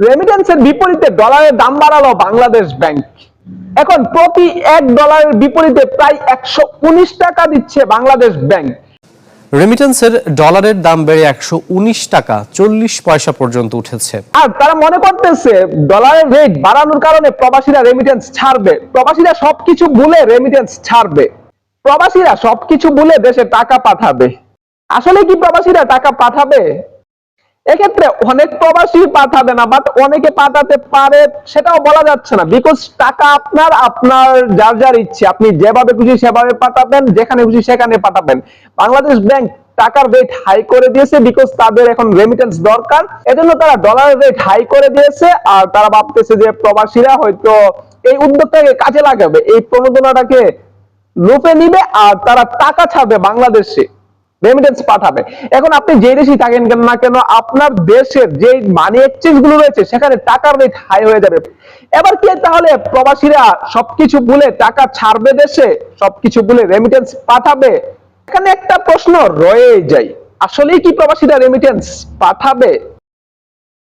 রেমিটেন্সের বিপরীতে ডলারের দাম বাড়ালো বাংলাদেশ ব্যাংক এখন প্রতি এক ডলারের বিপরীতে প্রায় একশো উনিশ টাকা দিচ্ছে বাংলাদেশ ব্যাংক রেমিটেন্সের ডলারের দাম বেড়ে একশো উনিশ টাকা চল্লিশ পয়সা পর্যন্ত উঠেছে। আর তারা মনে করতেছে ডলারের রেট বাড়ানোর কারণে প্রবাসীরা রেমিটেন্স ছাড়বে। প্রবাসীরা সবকিছু ভুলে রেমিটেন্স ছাড়বে। প্রবাসীরা সবকিছু ভুলে দেশে টাকা পাঠাবে। আসলে কি প্রবাসীরা টাকা পাঠাবে? এক্ষেত্রে অনেক প্রবাসী পাঠাবে না বাট অনেকে পাঠাতে পারে, সেটাও বলা যাচ্ছে না। বিকজ টাকা আপনার আপনার যার যার ইচ্ছে, আপনি যেভাবে খুশি সেভাবে পাঠাবেন, যেখানে খুশি সেখানে পাঠাবেন। বাংলাদেশ ব্যাংক টাকার রেট হাই করে দিয়েছে বিকজ তাদের এখন রেমিটেন্স দরকার। এজন্য তারা ডলারের রেট হাই করে দিয়েছে, আর তারা ভাবতেছে যে প্রবাসীরা হয়তো এই উদ্যোগটাকে কাজে লাগাবে, এই প্রণোদনাটাকে লুফে নিবে, আর তারা টাকা ছাড়বে বাংলাদেশে। রেমিটেন্স পাঠাবে। এখন আপনি যে দেশেই থাকেন কেন না কেন, আপনার দেশের যে মানি এক্সচেঞ্জগুলো রয়েছে, সেখানে টাকার রেট হাই হয়ে যাবে। এবার কি তাহলে প্রবাসীরা সবকিছু ভুলে টাকা ছাড়বে দেশে, সবকিছু ভুলে রেমিটেন্স পাঠাবে? এখানে একটা প্রশ্ন রয়ে যায়। আসলেই কি প্রবাসীরা রেমিটেন্স পাঠাবে?